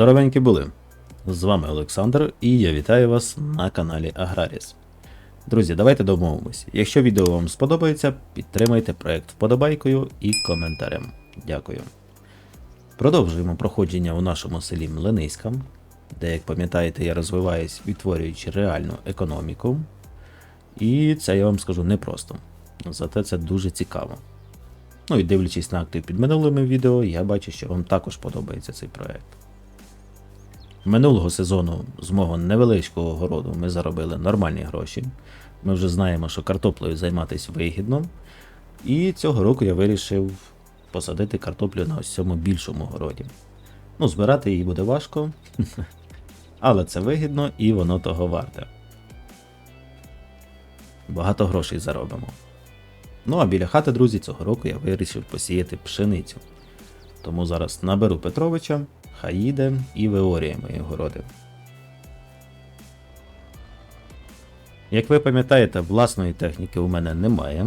Здоровенькі були! З вами Олександр і я вітаю вас на каналі Аграріс. Друзі, давайте домовимось. Якщо відео вам сподобається, підтримайте проект вподобайкою і коментарем. Дякую. Продовжуємо проходження у нашому селі Млиниська, де, як пам'ятаєте, я розвиваюсь, відтворюючи реальну економіку. І це я вам скажу непросто. Зате це дуже цікаво. Ну і дивлячись на актив під минулими відео, я бачу, що вам також подобається цей проект. Минулого сезону з мого невеличкого городу ми заробили нормальні гроші. Ми вже знаємо, що картоплею займатися вигідно. І цього року я вирішив посадити картоплю на ось цьому більшому городі. Ну, збирати її буде важко, але це вигідно і воно того варте. Багато грошей заробимо. Ну а біля хати, друзі, цього року я вирішив посіяти пшеницю. Тому зараз наберу Петровича, хай їде і виорює мої городи. Як ви пам'ятаєте, власної техніки у мене немає.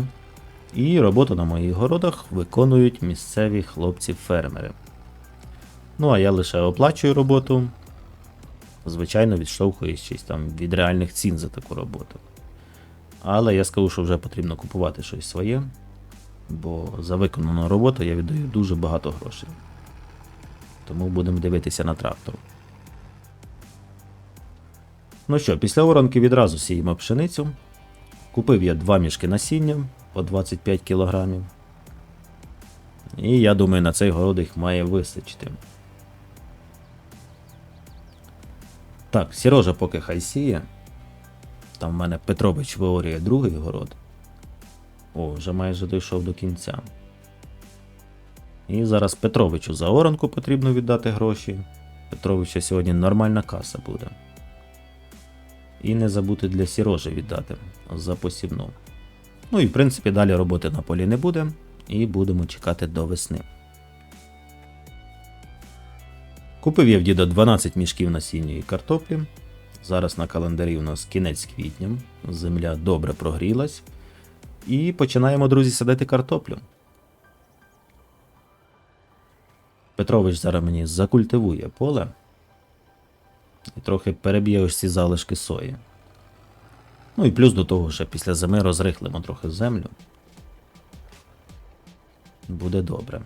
І роботу на моїх городах виконують місцеві хлопці-фермери. Ну а я лише оплачую роботу, звичайно, відштовхуючись там від реальних цін за таку роботу. Але я скажу, що вже потрібно купувати щось своє, бо за виконану роботу я віддаю дуже багато грошей. Тому будемо дивитися на трактор. Ну що, після оранки відразу сіємо пшеницю. Купив я два мішки насіння по 25 кг. І я думаю, на цей город їх має вистачити. Так, Сірожа поки хай сіє. Там в мене Петрович виорює другий город. О, вже майже дійшов до кінця. І зараз Петровичу за оранку потрібно віддати гроші. Петровича сьогодні нормальна каса буде. І не забути для Сірожі віддати за посівну. Ну і в принципі далі роботи на полі не буде. І будемо чекати до весни. Купив я в діда 12 мішків насінньої картоплі. Зараз на календарі у нас кінець квітня, земля добре прогрілась. І починаємо, друзі, садити картоплю. Петрович зараз мені закультивує поле і трохи переб'є ось ці залишки сої. Ну і плюс до того, що після зими розрихлимо трохи землю. Буде добре.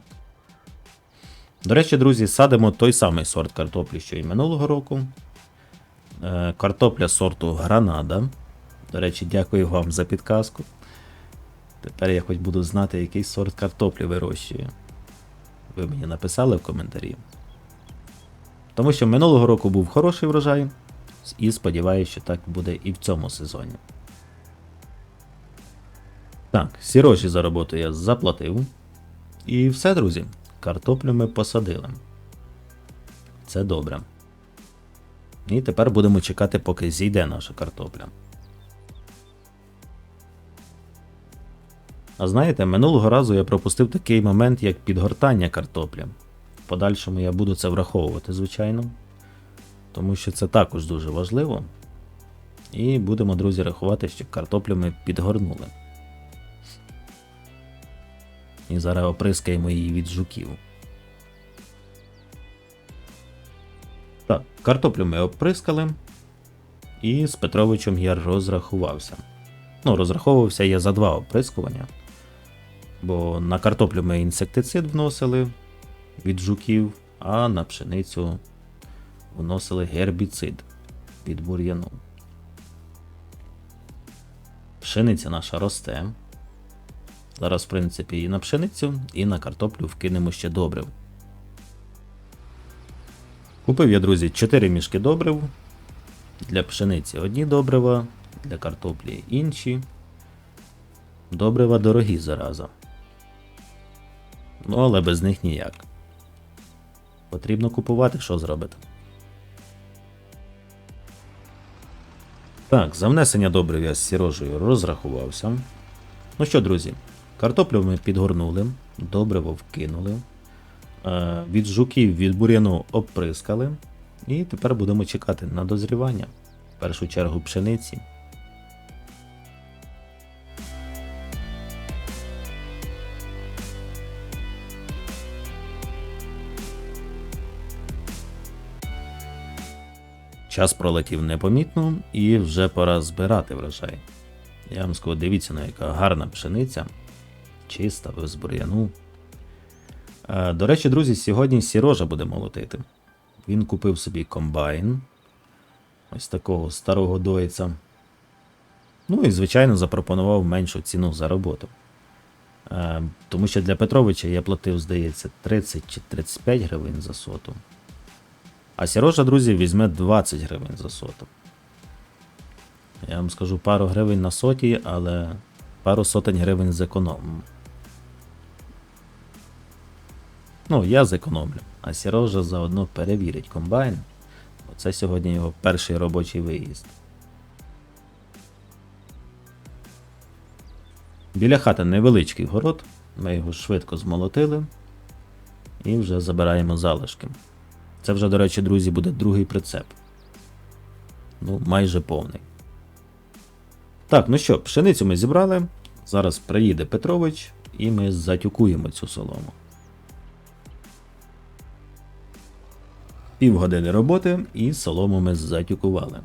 До речі, друзі, садимо той самий сорт картоплі, що і минулого року. Е, Картопля сорту Гранада. До речі, дякую вам за підказку. Тепер я хоч буду знати, який сорт картоплі вирощую. Ви мені написали в коментарі. Тому що минулого року був хороший врожай, і сподіваюся, що так буде і в цьому сезоні. Так, сірожі за роботу я заплатив. І все, друзі. Картоплю ми посадили. Це добре. І тепер будемо чекати, поки зійде наша картопля. А знаєте, минулого разу я пропустив такий момент, як підгортання картоплі. В подальшому я буду це враховувати, звичайно. Тому що це також дуже важливо. І будемо, друзі, рахувати, що картоплю ми підгорнули. І зараз оприскаємо її від жуків. Так, картоплю ми оприскали. І з Петровичем я розрахувався. Ну, розраховувався я за два оприскування. Бо на картоплю ми інсектицид вносили від жуків, а на пшеницю вносили гербіцид від бур'яну. Пшениця наша росте. Зараз, в принципі, і на пшеницю, і на картоплю вкинемо ще добрив. Купив я, друзі, 4 мішки добрив. Для пшениці одні добрива, для картоплі інші. Добрива дорогі зараза. Ну, але без них ніяк. Потрібно купувати, що зробити. Так, за внесення добрив я з сірожею розрахувався. Ну що, друзі, картоплю ми підгорнули, добриво вкинули. Е, від жуків від бур'яну обприскали. І тепер будемо чекати на дозрівання. В першу чергу пшениці. Час пролетів непомітно і вже пора збирати врожай. Я вам скажу, дивіться, на яка гарна пшениця, чиста, без. Е, До речі, друзі, сьогодні Сірожа буде молотити. Він купив собі комбайн. Ось такого старого дойця. Ну і, звичайно, запропонував меншу ціну за роботу. Е, Тому що для Петровича я платив, здається, 30 чи 35 гривень за соту. А Сірожа, друзі, візьме 20 гривень за соту. Я вам скажу пару гривень на соті, але пару сотень гривень зекономимо. Ну, я зекономлю, а Сірожа заодно перевірить комбайн. бо Це сьогодні його перший робочий виїзд. Біля хати невеличкий город, ми його швидко змолотили і вже забираємо залишки. Це вже, до речі, друзі, буде другий прицеп. Ну, майже повний. Так, ну що, пшеницю ми зібрали. Зараз приїде Петрович і ми затюкуємо цю солому. Півгодини роботи і солому ми затюкували.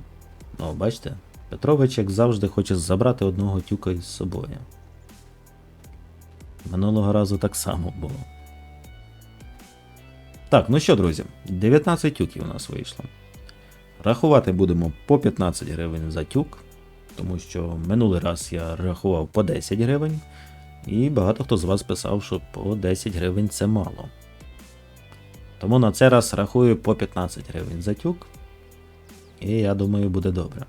Ну, бачите, Петрович, як завжди, хоче забрати одного тюка із собою. Минулого разу так само було. Так, ну що, друзі, 19 тюків у нас вийшло. Рахувати будемо по 15 гривень за тюк, тому що минулий раз я рахував по 10 гривень, і багато хто з вас писав, що по 10 гривень це мало. Тому на цей раз рахую по 15 гривень за тюк, і я думаю, буде добре.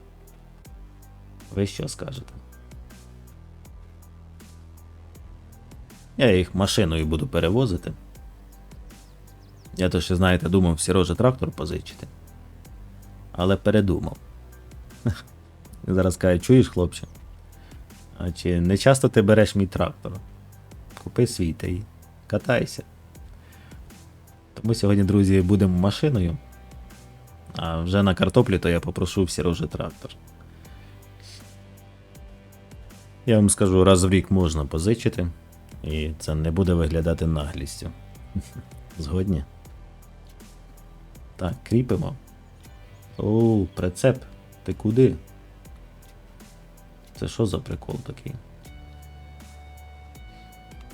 Ви що скажете? Я їх машиною буду перевозити. Я то ще, знаєте, думав Сірожа трактор позичити. Але передумав. Зараз каже, чуєш, хлопче? А чи не часто ти береш мій трактор? Купи свій та й катайся. Тому сьогодні, друзі, будемо машиною. А вже на картоплі то я попрошу в трактор. Я вам скажу, раз в рік можна позичити, і це не буде виглядати наглістю. Згодні? Так, кріпимо. Оу, прицеп. Ти куди? Це що за прикол такий?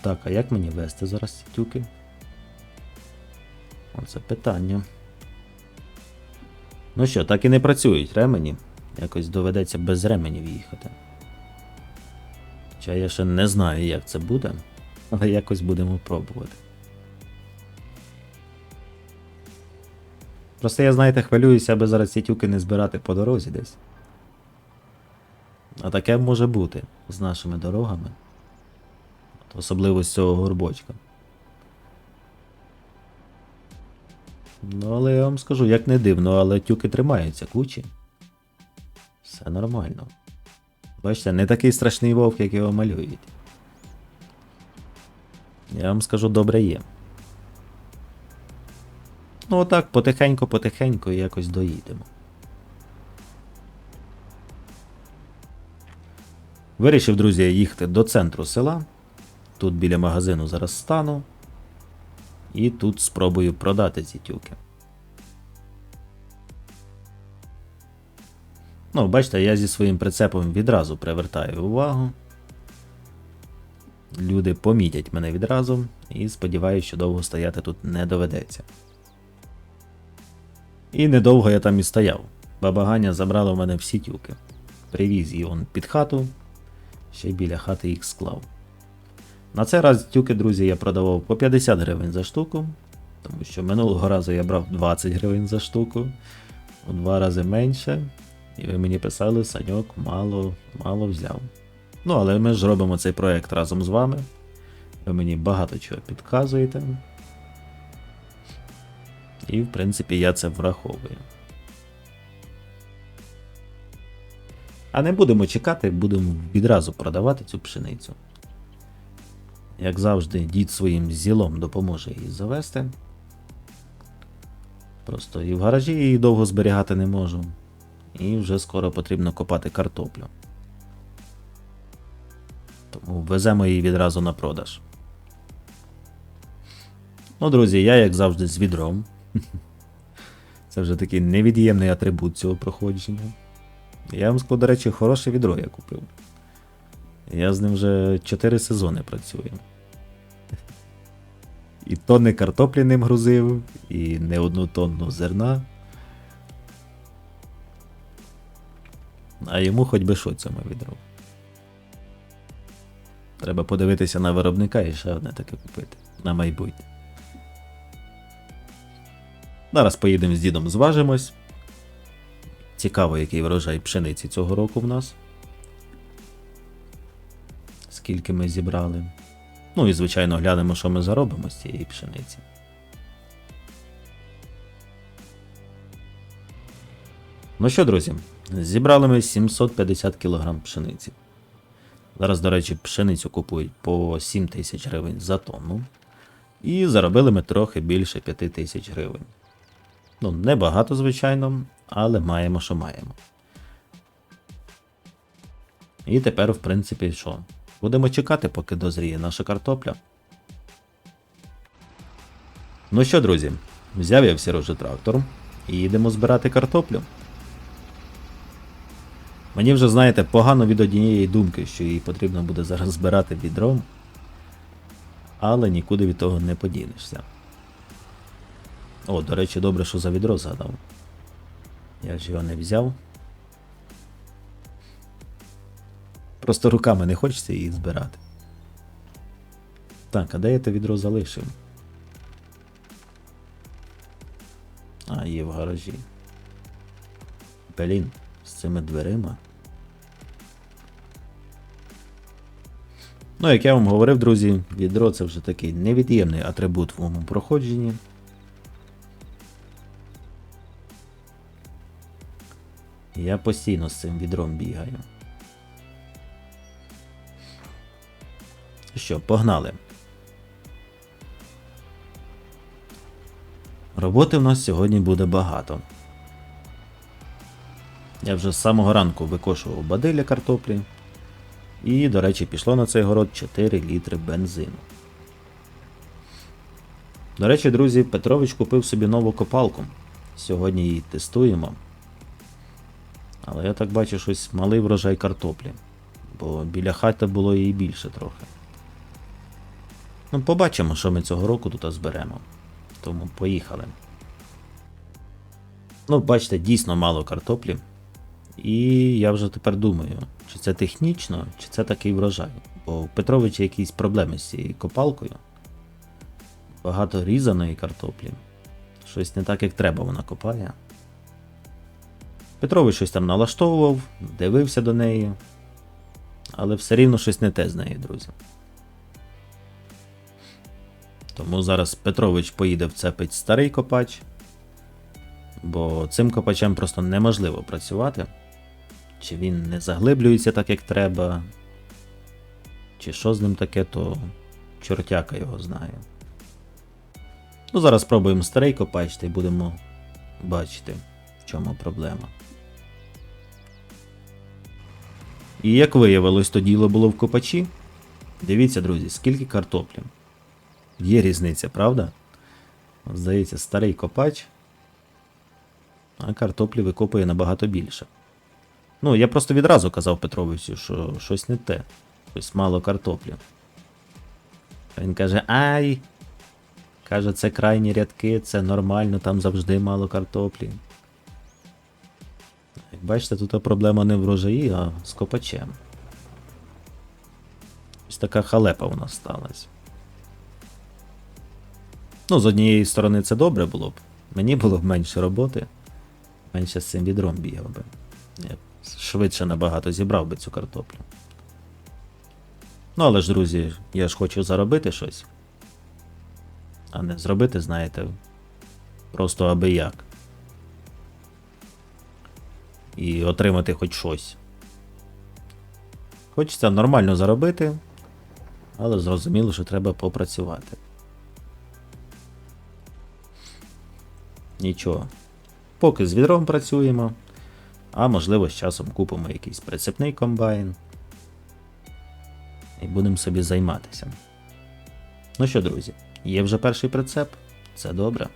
Так, а як мені вести зараз ці тюки? Оце питання. Ну що, так і не працюють ремені. Якось доведеться без ременів їхати. Хоча я ще не знаю, як це буде, але якось будемо пробувати. Просто я, знаєте, хвилююся, аби зараз ці тюки не збирати по дорозі десь. А таке може бути з нашими дорогами. Особливо з цього горбочка. Ну, але я вам скажу, як не дивно, але тюки тримаються кучі. Все нормально. Бачите, не такий страшний вовк, як його малюють. Я вам скажу, добре є. Ну отак, потихеньку-потихеньку якось доїдемо. Вирішив, друзі, їхати до центру села. Тут біля магазину зараз стану. І тут спробую продати ці тюки. Ну, бачите, я зі своїм прицепом відразу привертаю увагу. Люди помітять мене відразу і сподіваюся, що довго стояти тут не доведеться. І недовго я там і стояв. Баба Ганя забрала в мене всі тюки. Привіз її он під хату, ще біля хати їх склав. На цей раз тюки, друзі, я продавав по 50 гривень за штуку, тому що минулого разу я брав 20 гривень за штуку, у два рази менше. І ви мені писали, Саньок мало, мало взяв. Ну, але ми ж робимо цей проект разом з вами. Ви мені багато чого підказуєте. І, в принципі, я це враховую. А не будемо чекати, будемо відразу продавати цю пшеницю. Як завжди, дід своїм зілом допоможе її завести. Просто і в гаражі її довго зберігати не можу. І вже скоро потрібно копати картоплю. Тому веземо її відразу на продаж. Ну, друзі, я, як завжди, з відром. Це вже такий невід'ємний атрибут цього проходження. Я вам скажу, до речі, хороше відро я купив. Я з ним вже 4 сезони працюю. І тонни картоплі ним грузив, і не одну тонну зерна. А йому хоч би що цьому відро. Треба подивитися на виробника і ще одне таке купити на майбутнє. Зараз поїдемо з дідом зважимось. Цікаво, який врожай пшениці цього року в нас. Скільки ми зібрали. Ну і, звичайно, глянемо, що ми заробимо з цієї пшениці. Ну що, друзі, зібрали ми 750 кг пшениці. Зараз, до речі, пшеницю купують по 7 тисяч гривень за тонну. І заробили ми трохи більше 5 тисяч гривень. Ну, небагато, звичайно, але маємо, що маємо. І тепер, в принципі, що? Будемо чекати, поки дозріє наша картопля. Ну що, друзі, взяв я всі рожі трактор і їдемо збирати картоплю. Мені вже, знаєте, погано від однієї думки, що її потрібно буде зараз збирати відром, але нікуди від того не подінешся. О, до речі, добре, що за відро згадав. Я ж його не взяв. Просто руками не хочеться її збирати. Так, а де я те відро залишив? А, є в гаражі. Блін, з цими дверима. Ну, як я вам говорив, друзі, відро це вже такий невід'ємний атрибут в моєму проходженні. Я постійно з цим відром бігаю. Що, погнали. Роботи в нас сьогодні буде багато. Я вже з самого ранку викошував бадилля картоплі. І, до речі, пішло на цей город 4 літри бензину. До речі, друзі, Петрович купив собі нову копалку. Сьогодні її тестуємо. Але я так бачу щось малий врожай картоплі. Бо біля хати було її більше трохи. Ну, побачимо, що ми цього року тут зберемо. Тому поїхали. Ну, бачите, дійсно мало картоплі. І я вже тепер думаю, чи це технічно, чи це такий врожай. Бо у Петровича якісь проблеми з цією копалкою. Багато різаної картоплі. Щось не так, як треба вона копає. Петрович щось там налаштовував, дивився до неї. Але все рівно щось не те з нею, друзі. Тому зараз Петрович поїде вцепить старий копач, бо цим копачем просто неможливо працювати. Чи він не заглиблюється так, як треба, чи що з ним таке, то чортяка його знає. Ну, зараз спробуємо старий копач та й будемо бачити, в чому проблема. І як виявилось, то діло було в копачі. Дивіться, друзі, скільки картоплі. Є різниця, правда? Здається, старий копач, а картоплі викопує набагато більше. Ну, я просто відразу казав Петровичу, що щось не те, щось мало картоплі. Він каже: Ай! Каже, це крайні рядки, це нормально, там завжди мало картоплі. Як бачите, тут проблема не в врожаї, а з копачем. Ось така халепа у нас сталася. Ну, з однієї сторони, це добре було б. Мені було б менше роботи. Менше з цим відром бігав би. Я б швидше набагато зібрав би цю картоплю. Ну, але ж, друзі, я ж хочу заробити щось. А не зробити, знаєте, просто аби як. І отримати хоч щось. Хочеться нормально заробити, але зрозуміло, що треба попрацювати. Нічого. Поки з відром працюємо, а можливо з часом купимо якийсь прицепний комбайн. І будемо собі займатися. Ну що, друзі, є вже перший прицеп, це добре.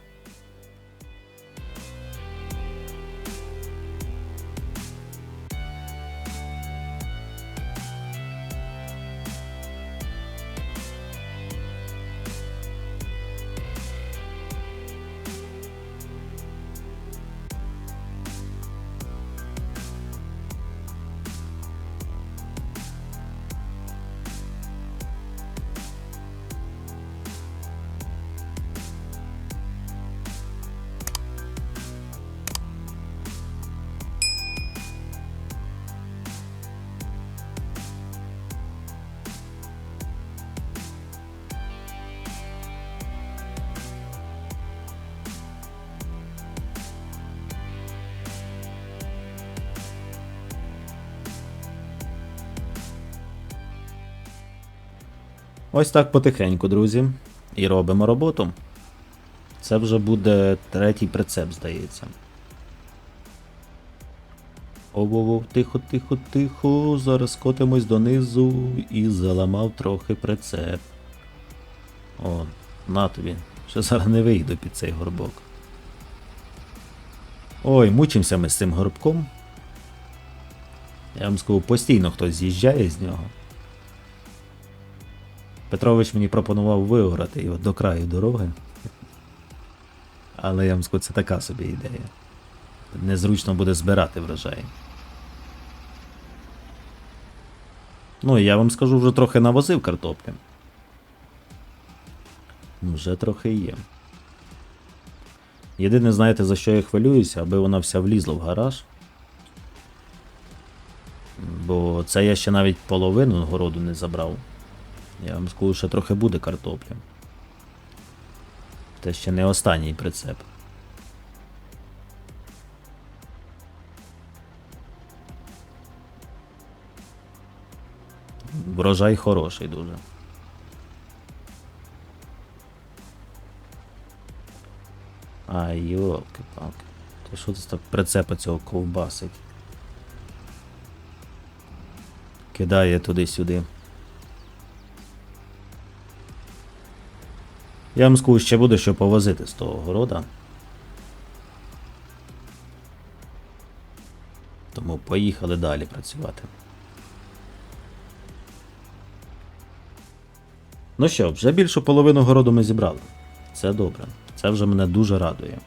Ось так потихеньку, друзі. І робимо роботу. Це вже буде третій прицеп, здається. Ово, тихо, тихо, тихо. Зараз котимось донизу і заламав трохи прицеп. О, на тобі. Ще зараз не вийду під цей горбок. Ой, мучимося ми з цим горбком. Я вам скажу, постійно хтось з'їжджає з нього. Петрович мені пропонував виграти його до краю дороги. Але я вам скажу, це така собі ідея. Незручно буде збирати врожай. Ну, і я вам скажу, вже трохи навозив картоплі. Ну, Вже трохи є. Єдине, знаєте, за що я хвилююся, аби вона вся влізла в гараж. Бо це я ще навіть половину городу не забрав. Я вам скажу, що трохи буде картоплі. Це ще не останній прицеп. Врожай хороший дуже. Ай, йолки-палки. Та що це так прицепа цього ковбасить? Кидає туди-сюди. Я вам ще буде що повозити з того города. Тому поїхали далі працювати. Ну що, вже більшу половину городу ми зібрали. Це добре. Це вже мене дуже радує.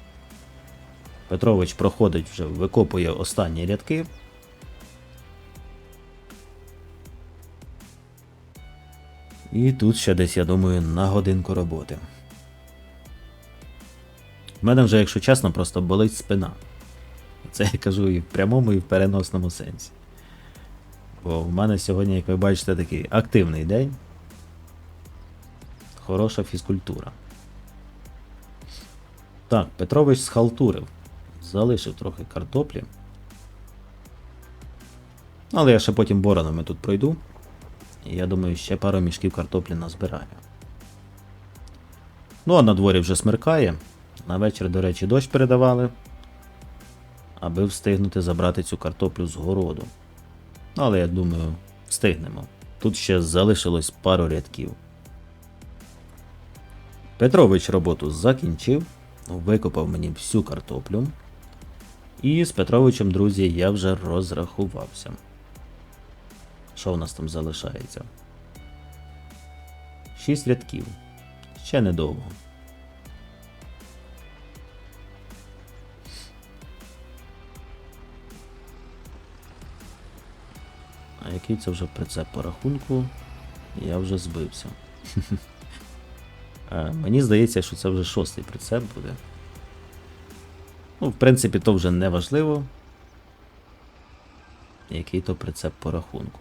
Петрович проходить вже, викопує останні рядки. І тут ще десь, я думаю, на годинку роботи. У мене вже, якщо чесно, просто болить спина. Це я кажу і в прямому, і в переносному сенсі. Бо в мене сьогодні, як ви бачите, такий активний день. Хороша фізкультура. Так, Петрович схалтурив. Залишив трохи картоплі. Але я ще потім боронами тут пройду. І я думаю, ще пару мішків картоплі назбираю. Ну, а на дворі вже смеркає. На вечір, до речі, дощ передавали. Аби встигнути забрати цю картоплю з городу. Але я думаю, встигнемо. Тут ще залишилось пару рядків. Петрович роботу закінчив, викопав мені всю картоплю. І з Петровичем, друзі, я вже розрахувався. Що в нас там залишається? Шість рядків. Ще недовго. Який це вже прицеп по рахунку? Я вже збився. Мені здається, що це вже шостий прицеп буде. Ну, в принципі, то вже не важливо. Який то прицеп по рахунку.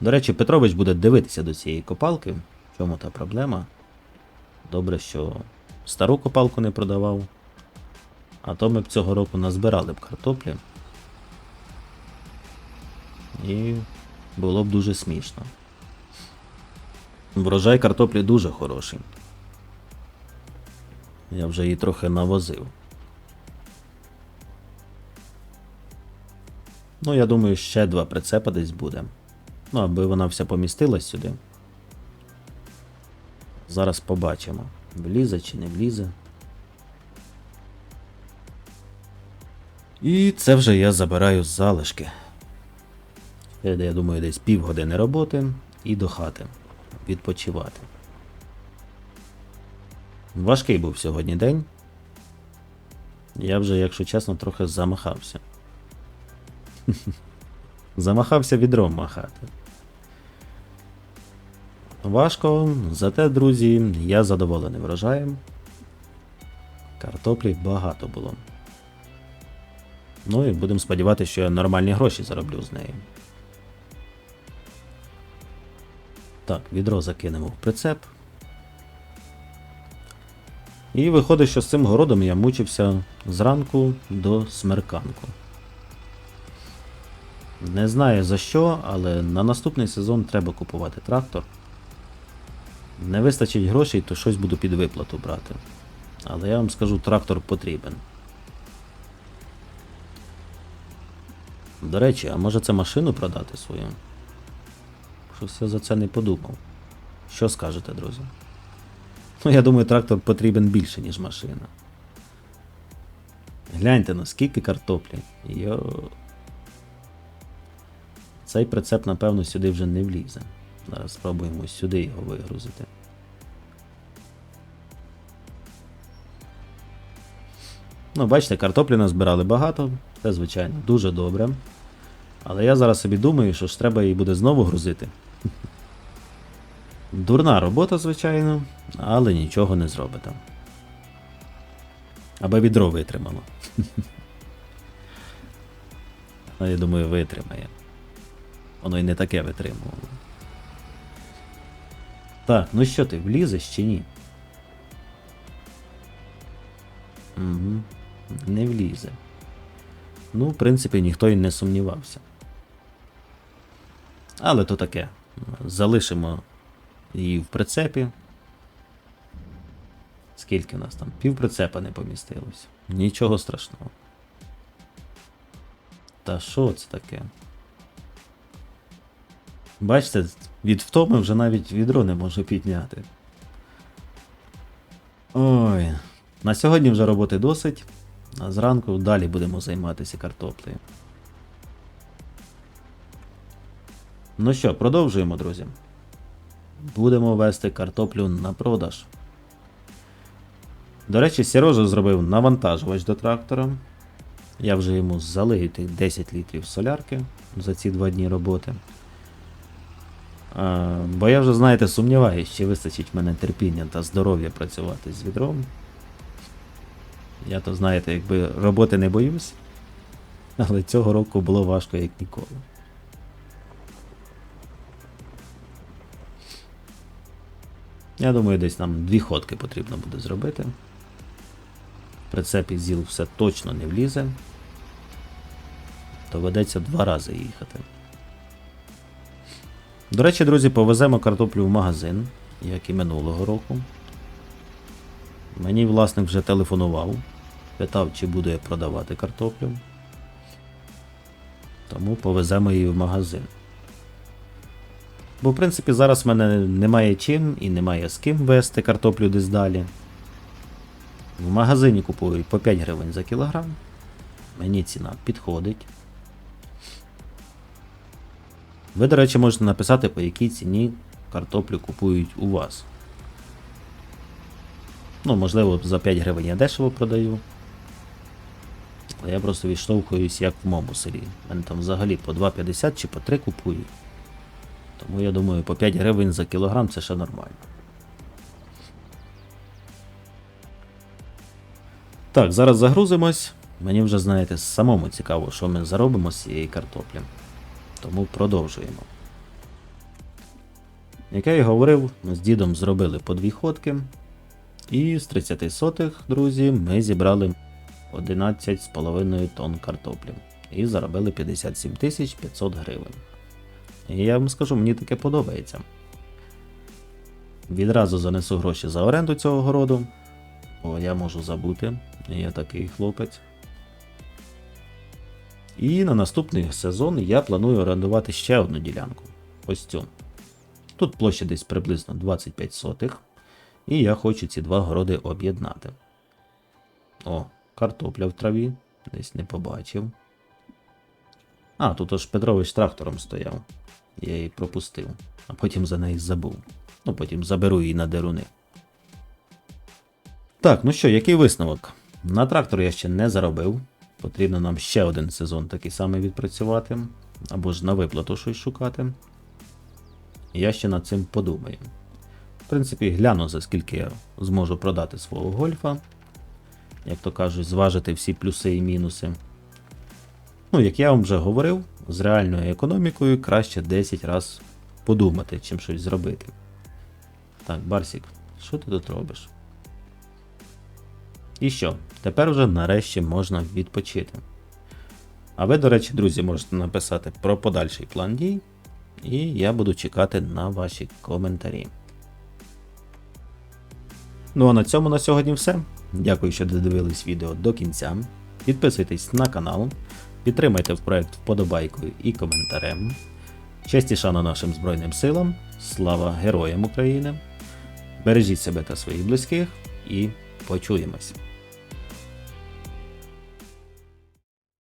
До речі, Петрович буде дивитися до цієї копалки. В чому та проблема? Добре, що стару копалку не продавав. А то ми б цього року назбирали б картоплі. І було б дуже смішно. Врожай картоплі дуже хороший. Я вже її трохи навозив. Ну, я думаю, ще два прицепа десь буде. Ну, аби вона вся помістилась сюди. Зараз побачимо, влізе чи не влізе. І це вже я забираю з залишки. Е, Я думаю, десь півгодини роботи і до хати відпочивати. Важкий був сьогодні день. Я вже, якщо чесно, трохи замахався. Замахався відром махати. Важко, зате, друзі, я задоволений врожаєм. Картоплі багато було. Ну і будемо сподіватися, що я нормальні гроші зароблю з неї. Так, відро закинемо в прицеп. І виходить, що з цим городом я мучився зранку до смерканку. Не знаю за що, але на наступний сезон треба купувати трактор. Не вистачить грошей, то щось буду під виплату брати. Але я вам скажу, трактор потрібен. До речі, а може це машину продати свою? Щось я за це не подумав. Що скажете, друзі? Ну, я думаю, трактор потрібен більше, ніж машина. Гляньте, наскільки картоплі. Йо. Цей прицеп, напевно, сюди вже не влізе. Зараз спробуємо сюди його вигрузити. Ну, бачите, картоплі назбирали багато, це, звичайно, дуже добре. Але я зараз собі думаю, що ж треба її буде знову грузити. Дурна робота, звичайно, але нічого не зробите. Аби відро витримало. Ну, я думаю, витримає. Воно і не таке витримувало. Так, ну що ти, влізеш чи ні? Угу. Не влізе. Ну, в принципі, ніхто й не сумнівався. Але то таке. Залишимо її в прицепі. Скільки у нас там? Пів прицепа не помістилось. Нічого страшного. Та що це таке? Бачите, від втоми вже навіть відро не можу підняти. Ой. На сьогодні вже роботи досить. А зранку далі будемо займатися картоплею. Ну що, продовжуємо, друзі. Будемо вести картоплю на продаж. До речі, Сірожа зробив навантажувач до трактора. Я вже йому залию тих 10 літрів солярки за ці два дні роботи. А, бо я вже, знаєте, сумніваюся, чи вистачить мене терпіння та здоров'я працювати з відром. Я то, знаєте, якби роботи не боюсь, але цього року було важко як ніколи. Я думаю, десь нам дві ходки потрібно буде зробити. В прицепі ЗІЛ все точно не влізе. Доведеться два рази їхати. До речі, друзі, повеземо картоплю в магазин, як і минулого року. Мені власник вже телефонував, питав, чи буду я продавати картоплю. Тому повеземо її в магазин. Бо, в принципі, зараз в мене немає чим і немає з ким вести картоплю десь далі. В магазині купують по 5 гривень за кілограм. Мені ціна підходить. Ви, до речі, можете написати, по якій ціні картоплю купують у вас. Ну, можливо, за 5 гривень я дешево продаю. Але я просто відштовхуюсь як в моєму селі. У мене там взагалі по 2,50 чи по 3 купують. Тому я думаю, по 5 гривень за кілограм це ще нормально. Так, зараз загрузимось. Мені вже, знаєте, самому цікаво, що ми заробимо з цієї картоплі. Тому продовжуємо. Як я і говорив, ми з дідом зробили по дві ходки. І з 30 сотих, друзі, ми зібрали 11,5 тонн картоплі. І заробили 57 тисяч 500 гривень. І я вам скажу, мені таке подобається. Відразу занесу гроші за оренду цього городу. Бо я можу забути, я такий хлопець. І на наступний сезон я планую орендувати ще одну ділянку. Ось цю. Тут площа десь приблизно 25 сотих. І я хочу ці два городи об'єднати. О, картопля в траві. Десь не побачив. А, тут аж Петрович трактором стояв. Я її пропустив, а потім за неї забув. Ну, потім заберу її на деруни. Так, ну що, який висновок? На трактор я ще не заробив. Потрібно нам ще один сезон такий самий відпрацювати. Або ж на виплату щось шукати. Я ще над цим подумаю. В принципі, гляну, за скільки я зможу продати свого гольфа. Як то кажуть, зважити всі плюси і мінуси. Ну, як я вам вже говорив, з реальною економікою краще 10 разів подумати, чим щось зробити. Так, Барсік, що ти тут робиш? І що? Тепер вже нарешті можна відпочити. А ви, до речі, друзі, можете написати про подальший план дій, і я буду чекати на ваші коментарі. Ну а на цьому на сьогодні все. Дякую, що додивились відео до кінця. Підписуйтесь на канал, підтримайте проект вподобайкою і коментарем. Честь і шана нашим Збройним силам, слава героям України! Бережіть себе та своїх близьких і почуємось!